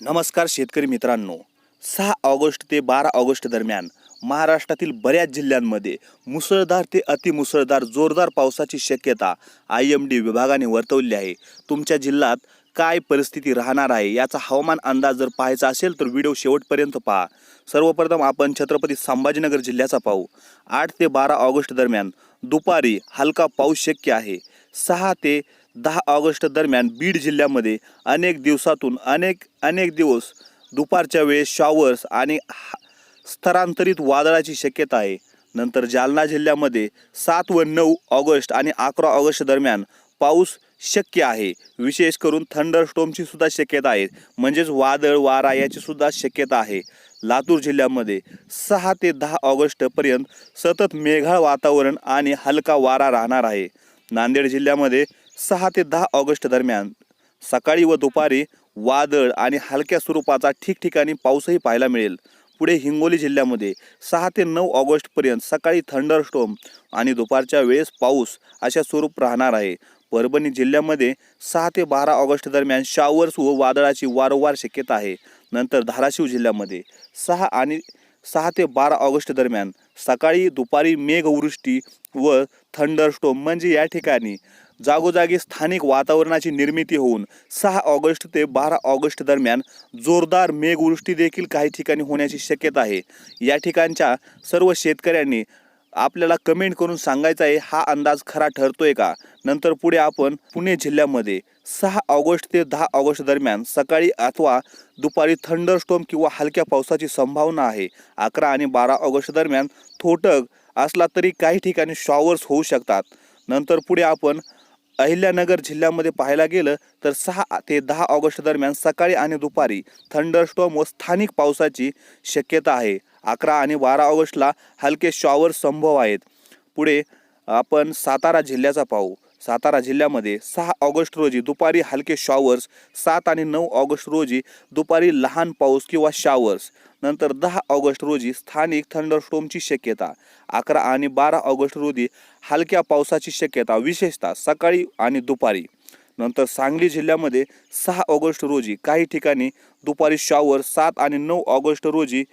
नमस्कार शेतकरी मित्रांनो. सहा ऑगस्ट ते बारा ऑगस्ट दरम्यान महाराष्ट्रातील बऱ्याच जिल्ह्यांमध्ये मुसळधार ते अतिमुसळधार जोरदार पावसाची शक्यता आय एम डी विभागाने वर्तवली आहे. तुमच्या जिल्ह्यात काय परिस्थिती राहणार आहे याचा हवामान अंदाज जर पाहायचा असेल तर व्हिडिओ शेवटपर्यंत पहा. सर्वप्रथम आपण छत्रपती संभाजीनगर जिल्ह्याचा पाहू. आठ ते बारा ऑगस्ट दरम्यान दुपारी हलका पाऊस शक्य आहे. सहा ते दहा ऑगस्ट दरम्यान बीड जिल्ह्यामध्ये अनेक दिवसातून अनेक अनेक दिवस दुपारच्या वेळेस शॉवर्स आणि हा- स्थलांतरित वादळाची शक्यता आहे. नंतर जालना जिल्ह्यामध्ये सात व नऊ ऑगस्ट आणि अकरा ऑगस्ट दरम्यान पाऊस शक्य आहे. विशेष करून थंडर स्टोमची सुद्धा शक्यता आहे. म्हणजेच वादळ वारा याची सुद्धा शक्यता आहे. लातूर जिल्ह्यामध्ये सहा ते दहा ऑगस्टपर्यंत सतत मेघाळ वातावरण आणि हलका वारा राहणार आहे. नांदेड जिल्ह्यामध्ये सहा ते दहा ऑगस्ट दरम्यान सकाळी व दुपारी वादळ आणि हलक्या स्वरूपाचा ठिकठिकाणी पाऊसही पाहायला मिळेल. पुढे हिंगोली जिल्ह्यामध्ये सहा ते नऊ ऑगस्टपर्यंत सकाळी थंडरस्टोम आणि दुपारच्या वेळेस पाऊस अशा स्वरूप राहणार आहे. परभणी जिल्ह्यामध्ये सहा ते बारा ऑगस्ट दरम्यान शावर्स व वादळाची वारंवार शक्यता आहे. नंतर धाराशिव जिल्ह्यामध्ये सहा आणि सहा ते बारा ऑगस्ट दरम्यान सकाळी दुपारी मेघवृष्टी व थंडरस्टोम म्हणजे या ठिकाणी जागोजागी स्थानिक वातावरणाची निर्मिती होऊन सहा ऑगस्ट ते बारा ऑगस्ट दरम्यान जोरदार मेघवृष्टी देखील काही ठिकाणी होण्याची शक्यता आहे. या ठिकाणच्या सर्व शेतकऱ्यांनी आपल्याला कमेंट करून सांगायचं आहे हा अंदाज खरा ठरतोय का? नंतर पुढे आपण पुणे जिल्ह्यामध्ये सहा ऑगस्ट ते दहा ऑगस्ट दरम्यान सकाळी अथवा दुपारी थंडरस्टोम किंवा हलक्या पावसाची संभावना आहे. अकरा आणि बारा ऑगस्ट दरम्यान थोटक असला तरी काही ठिकाणी शॉवर्स होऊ शकतात. नंतर पुढे आपण अहिल्यानगर जिल्ह्यामध्ये पाहायला गेलं तर सहा ते दहा ऑगस्ट दरम्यान सकाळी आणि दुपारी थंडरस्टॉम व स्थानिक पावसाची शक्यता आहे. अकरा आणि बारा ऑगस्टला हलके शॉवर संभव आहेत. पुढे आपण सातारा जिल्ह्याचा पाहू. सातारा जिल्ह्यामध्ये सहा ऑगस्ट रोजी दुपारी हलके शॉवर्स सात आणि नऊ ऑगस्ट रोजी दुपारी लहान पाऊस किंवा शॉवर्स नंतर दहा ऑगस्ट रोजी स्थानिक थंडरस्टोमची शक्यता अकरा आणि बारा ऑगस्ट रोजी हलक्या पावसाची शक्यता विशेषतः सकाळी आणि दुपारी. नंतर सांगली जिल्ह्यामध्ये सहा ऑगस्ट रोजी काही ठिकाणी दुपारी शॉवर सात आणि नऊ ऑगस्ट रोजी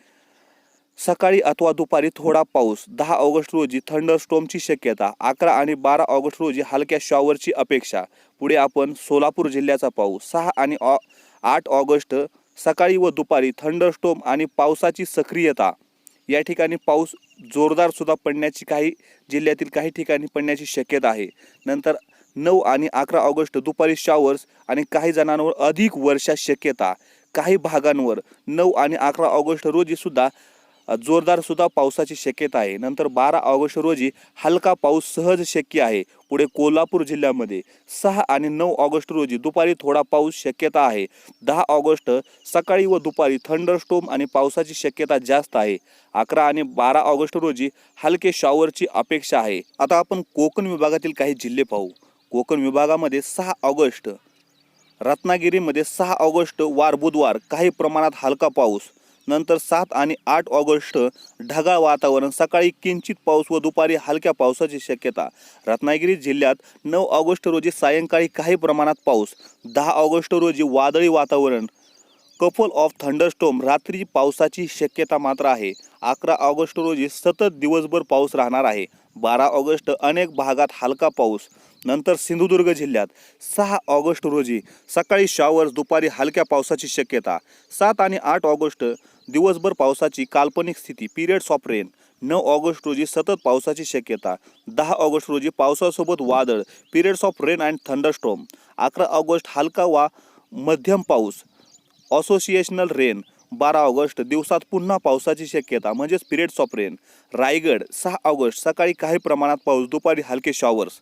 सकाळी अथवा दुपारी थोडा पाऊस दहा ऑगस्ट रोजी थंडरस्टोमची शक्यता अकरा आणि बारा ऑगस्ट रोजी हलक्या शॉवरची अपेक्षा. पुढे आपण सोलापूर जिल्ह्याचा पाऊस सहा आणि ऑ आठ ऑगस्ट सकाळी व दुपारी थंडरस्टोम आणि पावसाची सक्रियता. या ठिकाणी पाऊस जोरदार सुद्धा पडण्याची काही जिल्ह्यातील काही ठिकाणी पडण्याची शक्यता आहे. नंतर नऊ आणि अकरा ऑगस्ट दुपारी शॉवर्स आणि काही जणांवर अधिक वर्षा शक्यता. काही भागांवर नऊ आणि अकरा ऑगस्ट रोजी सुद्धा जोरदार सुद्धा पावसाची शक्यता आहे. नंतर बारा ऑगस्ट रोजी हलका पाऊस सहज शक्य आहे पुढे कोल्हापूर जिल्ह्यामध्ये. सहा आणि नऊ ऑगस्ट रोजी दुपारी थोडा पाऊस शक्यता आहे. दहा ऑगस्ट सकाळी व दुपारी थंडरस्टोम आणि पावसाची शक्यता जास्त आहे. अकरा आणि बारा ऑगस्ट रोजी हलके शॉवरची अपेक्षा आहे. आता आपण कोकण विभागातील काही जिल्हे पाहू. कोकण विभागामध्ये सहा ऑगस्ट रत्नागिरीमध्ये सहा ऑगस्ट वार बुधवार काही प्रमाणात हलका पाऊस नंतर सात आणि आठ ऑगस्ट ढगाळ वातावरण सकाळी किंचित पाऊस व दुपारी हलक्या पावसाची शक्यता. रत्नागिरी जिल्ह्यात नऊ ऑगस्ट रोजी सायंकाळी काही प्रमाणात पाऊस दहा ऑगस्ट रोजी वादळी वातावरण. कपल ऑफ थंडरस्टोम रात्री पावसाची शक्यता मात्र आहे. अकरा ऑगस्ट रोजी सतत दिवसभर पाऊस राहणार आहे. बारा ऑगस्ट अनेक भागात हलका पाऊस. नंतर सिंधुदुर्ग जिल्ह्यात सहा ऑगस्ट रोजी सकाळी शॉवर्स दुपारी हलक्या पावसाची शक्यता. सात आणि आठ ऑगस्ट दिवसभर पावसाची काल्पनिक स्थिती पिरियड्स ऑफ रेन नऊ ऑगस्ट रोजी सतत पावसाची शक्यता. दहा ऑगस्ट रोजी पावसासोबत वादळ periods of rain and thunderstorm अकरा ऑगस्ट हलका वा मध्यम पाऊस. असोसिएशनल रेन बारा ऑगस्ट दिवसात पुन्हा पावसाची शक्यता म्हणजेच पिरियड्स ऑफ रेन. रायगड सहा ऑगस्ट सकाळी काही प्रमाणात पाऊस दुपारी हलके शॉवर्स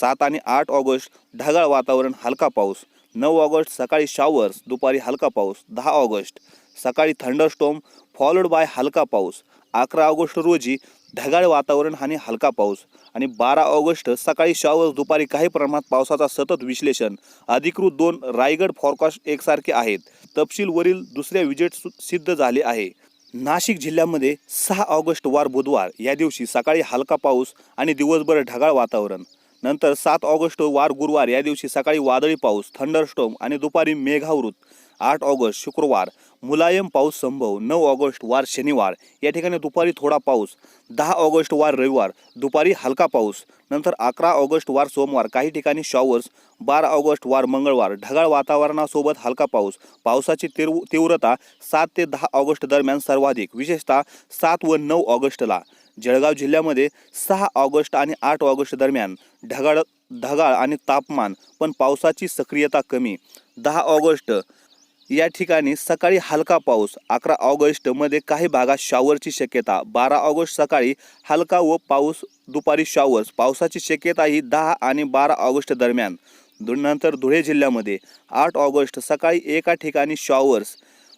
सात आणि आठ ऑगस्ट ढगाळ वातावरण हलका पाऊस. नऊ ऑगस्ट सकाळी शॉवर्स दुपारी हलका पाऊस. दहा ऑगस्ट सकाळी थंडरस्टॉम फॉलोड बाय हलका पाऊस. अकरा ऑगस्ट रोजी ढगाळ वातावरण आणि हलका पाऊस. आणि बारा ऑगस्ट सकाळी शॉवर्स दुपारी काही प्रमाणात पावसाचा सतत विश्लेषण. अधिकृत दोन रायगड फॉरकास्ट एकसारखे आहेत. तपशील वरील दुसऱ्या विजेट सु- सिद्ध झाले आहे. नाशिक जिल्ह्यामध्ये सहा ऑगस्ट वार बुधवार या दिवशी सकाळी हलका पाऊस आणि दिवसभर ढगाळ वातावरण. नंतर सात ऑगस्ट वार गुरुवार या दिवशी सकाळी वादळी पाऊस थंडरस्टॉम आणि दुपारी मेघावृत आठ ऑगस्ट शुक्रवार मुलायम पाऊस संभव नऊ ऑगस्ट वार शनिवार या ठिकाणी दुपारी थोडा पाऊस दहा ऑगस्ट वार रविवार दुपारी हलका पाऊस नंतर अकरा ऑगस्ट वार सोमवार काही ठिकाणी शॉवर्स बारा ऑगस्ट वार मंगळवार ढगाळ वातावरणासोबत हलका पाऊस पावसाची तीव्र तीव्रता सात ते दहा ऑगस्ट दरम्यान सर्वाधिक विशेषतः सात व नऊ ऑगस्टला. जळगाव जिल्ह्यामध्ये सहा ऑगस्ट आणि आठ ऑगस्ट दरम्यान ढगाळ ढगाळ आणि तापमान पण पावसाची सक्रियता कमी. दहा ऑगस्ट या ठिकाणी सकाळी हलका पाऊस अकरा ऑगस्टमध्ये काही भागात शॉवरची शक्यता बारा ऑगस्ट सकाळी हलका व पाऊस दुपारी शॉवर्स पावसाची शक्यता ही दहा आणि बारा ऑगस्ट दरम्यान. नंतर धुळे जिल्ह्यामध्ये आठ ऑगस्ट सकाळी एका ठिकाणी शॉवर्स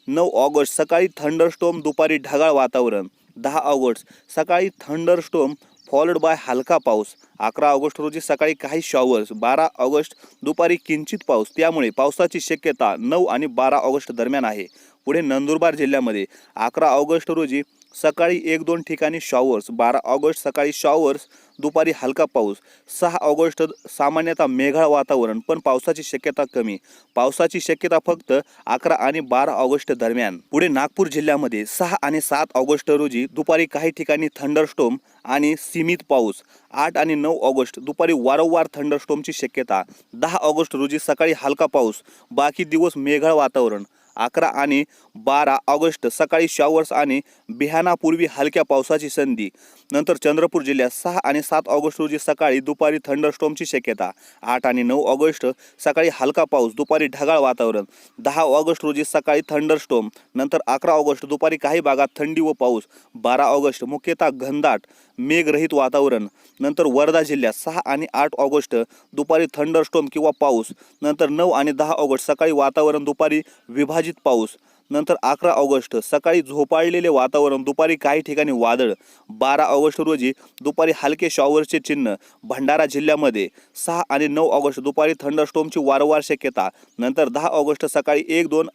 नऊ ऑगस्ट सकाळी थंडरस्टोम दुपारी ढगाळ वातावरण दहा ऑगस्ट सकाळी थंडरस्टोम फॉलोड बाय हलका पाऊस. अकरा ऑगस्ट रोजी सकाळी काही शॉवर्स बारा ऑगस्ट दुपारी किंचित पाऊस. त्यामुळे पावसाची शक्यता नऊ आणि बारा ऑगस्ट दरम्यान आहे. पुढे नंदुरबार जिल्ह्यामध्ये अकरा ऑगस्ट रोजी सकाळी एक दोन ठिकाणी शॉवर्स बारा ऑगस्ट सकाळी शॉवर्स दुपारी हलका पाऊस. सहा ऑगस्ट सामान्यतः मेघाळ वातावरण पण पावसाची शक्यता कमी. पावसाची शक्यता फक्त अकरा आणि बारा ऑगस्ट दरम्यान. पुढे नागपूर जिल्ह्यामध्ये सहा आणि सात ऑगस्ट रोजी दुपारी काही ठिकाणी थंडरस्टोम आणि सीमित पाऊस. आठ आणि नऊ ऑगस्ट दुपारी वारंवार थंडरस्टोमची शक्यता. दहा ऑगस्ट रोजी सकाळी हलका पाऊस. बाकी दिवस मेघाळ वातावरण. अकरा आणि बारा ऑगस्ट सकाळी शॉवर्स आणि बिहानापूर्वी हलक्या पावसाची संधी. नंतर चंद्रपूर जिल्ह्यात सहा आणि सात ऑगस्ट रोजी सकाळी दुपारी थंडरस्टॉमची शक्यता. आठ आणि नऊ ऑगस्ट सकाळी हलका पाऊस दुपारी ढगाळ वातावरण. दहा ऑगस्ट रोजी सकाळी थंडरस्टॉम नंतर अकरा ऑगस्ट दुपारी काही भागात थंडी व पाऊस. बारा ऑगस्ट मुख्यतः घनदाट मेघरहित वातावरण. नंतर वर्धा जिल्ह्यात सहा आणि आठ ऑगस्ट दुपारी थंडरस्टॉम किंवा पाऊस. नंतर नऊ आणि दहा ऑगस्ट सकाळी वातावरण दुपारी विभाजित पाऊस नंतर अकरा ऑगस्ट सकाळी झोपाळलेले वातावरण दुपारी काही ठिकाणी वादळ. बारा ऑगस्ट रोजी दुपारी हलके शॉवरचे चिन्ह भंडारा जिल्ह्यामध्ये. सहा आणि नऊ ऑगस्ट दुपारी थंडरस्टोमची वारंवार शक्यता नंतर दहा ऑगस्ट सकाळी एक दोन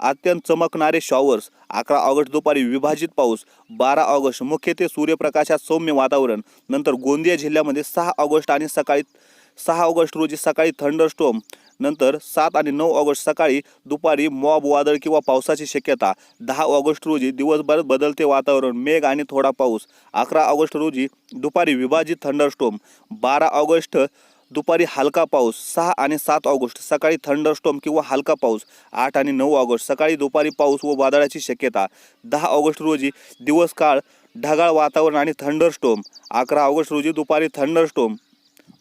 अत्यंत चमकणारे शॉवर्स अकरा ऑगस्ट दुपारी विभाजित पाऊस बारा ऑगस्ट मुख्यत्वे सूर्यप्रकाशात सौम्य वातावरण नंतर गोंदिया जिल्ह्यामध्ये सहा ऑगस्ट आणि सकाळी सहा ऑगस्ट रोजी सकाळी थंडरस्टोम नंतर सात आणि नऊ ऑगस्ट सकाळी दुपारी मॉब वादळ किंवा पावसाची शक्यता दहा ऑगस्ट रोजी दिवसभर बदलते वातावरण मेघ आणि थोडा पाऊस अकरा ऑगस्ट रोजी दुपारी विभाजित थंडरस्टोम बारा ऑगस्ट दुपारी हलका पाऊस सहा आणि सात ऑगस्ट सकाळी थंडरस्टॉम किंवा हलका पाऊस आठ आणि नऊ ऑगस्ट सकाळी दुपारी पाऊस व वादळाची शक्यता दहा ऑगस्ट रोजी दिवस काळ ढगाळ वातावरण आणि थंडरस्टोम अकरा ऑगस्ट रोजी दुपारी थंडरस्टोम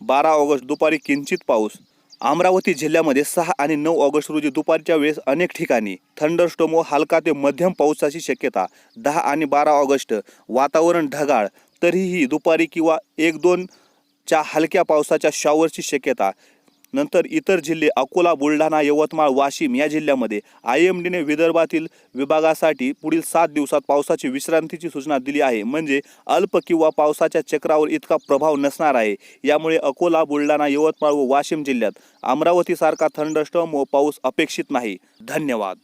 बारा ऑगस्ट दुपारी किंचित पाऊस. अमरावती जिल्ह्यामध्ये सहा आणि नऊ ऑगस्ट रोजी दुपारच्या वेळेस अनेक ठिकाणी थंडरस्टोम व हलका ते मध्यम पावसाची शक्यता. दहा आणि बारा ऑगस्ट वातावरण ढगाळ तरीही दुपारी किंवा एक दोनच्या हलक्या पावसाच्या शॉवरची शक्यता. नंतर इतर जिल्हे अकोला बुलढाणा यवतमाळ वाशिम या जिल्ह्यामध्ये आय एम डीने विदर्भातील विभागासाठी पुढील सात दिवसात पावसाची विश्रांतीची सूचना दिली आहे. म्हणजे अल्प किंवा पावसाच्या चक्रावर इतका प्रभाव नसणार आहे. यामुळे अकोला बुलढाणा यवतमाळ व वाशिम जिल्ह्यात अमरावतीसारखा थंडस्टॉर्म व पाऊस अपेक्षित नाही. धन्यवाद.